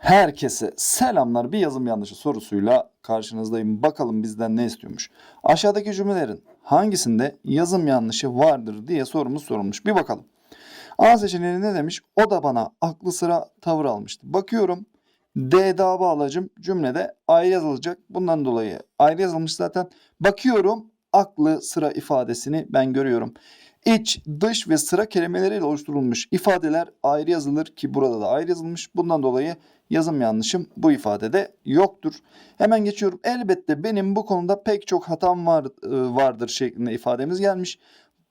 Herkese selamlar. Bir yazım yanlışı sorusuyla karşınızdayım. Bakalım bizden ne istiyormuş. Aşağıdaki cümlelerin hangisinde yazım yanlışı vardır diye sorumuz sorulmuş. Bir bakalım. A seçeneği ne demiş? O da bana aklı sıra tavır almıştı. Bakıyorum. D daha bağlacım cümlede ayrı yazılacak. Bundan dolayı ayrı yazılmış zaten. Bakıyorum aklı sıra ifadesini ben görüyorum. İç, dış ve sıra kelimeleriyle oluşturulmuş ifadeler ayrı yazılır ki burada da ayrı yazılmış. Bundan dolayı yazım yanlışım bu ifadede yoktur. Hemen geçiyorum. Elbette benim bu konuda pek çok hatam var, e, vardır şeklinde ifademiz gelmiş.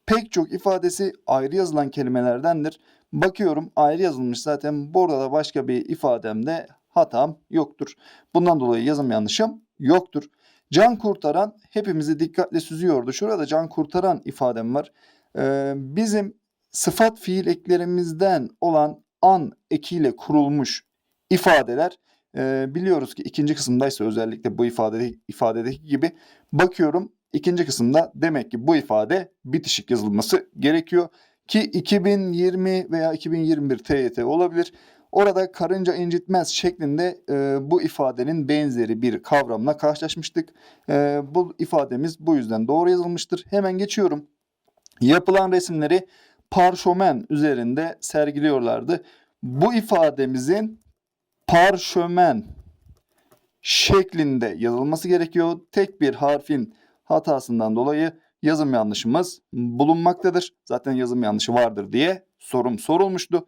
Pek çok ifadesi ayrı yazılan kelimelerdendir. Bakıyorum ayrı yazılmış zaten burada da başka bir ifademde hatam yoktur. Bundan dolayı yazım yanlışım yoktur. Can kurtaran hepimizi dikkatle süzüyordu. Şurada can kurtaran ifadem var. Ee, bizim sıfat fiil eklerimizden olan an ekiyle kurulmuş ifadeler e, biliyoruz ki ikinci kısımdaysa özellikle bu ifade, ifadedeki gibi bakıyorum ikinci kısımda demek ki bu ifade bitişik yazılması gerekiyor ki 2020 veya 2021 TYT olabilir. Orada karınca incitmez şeklinde e, bu ifadenin benzeri bir kavramla karşılaşmıştık. E, bu ifademiz bu yüzden doğru yazılmıştır. Hemen geçiyorum. Yapılan resimleri parşömen üzerinde sergiliyorlardı. Bu ifademizin parşömen şeklinde yazılması gerekiyor. Tek bir harfin hatasından dolayı yazım yanlışımız bulunmaktadır. Zaten yazım yanlışı vardır diye sorum sorulmuştu.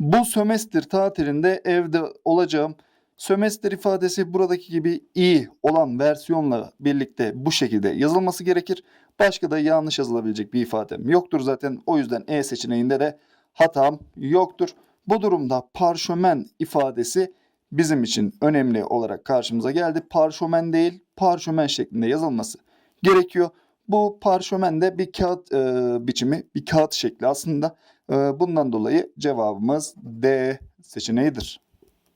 Bu sömestr tatilinde evde olacağım. Sömestr ifadesi buradaki gibi i olan versiyonla birlikte bu şekilde yazılması gerekir. Başka da yanlış yazılabilecek bir ifadem yoktur zaten. O yüzden E seçeneğinde de hatam yoktur. Bu durumda parşömen ifadesi bizim için önemli olarak karşımıza geldi. Parşömen değil, parşömen şeklinde yazılması gerekiyor. Bu parşömen de bir kağıt e, biçimi, bir kağıt şekli aslında. E, bundan dolayı cevabımız D seçeneğidir.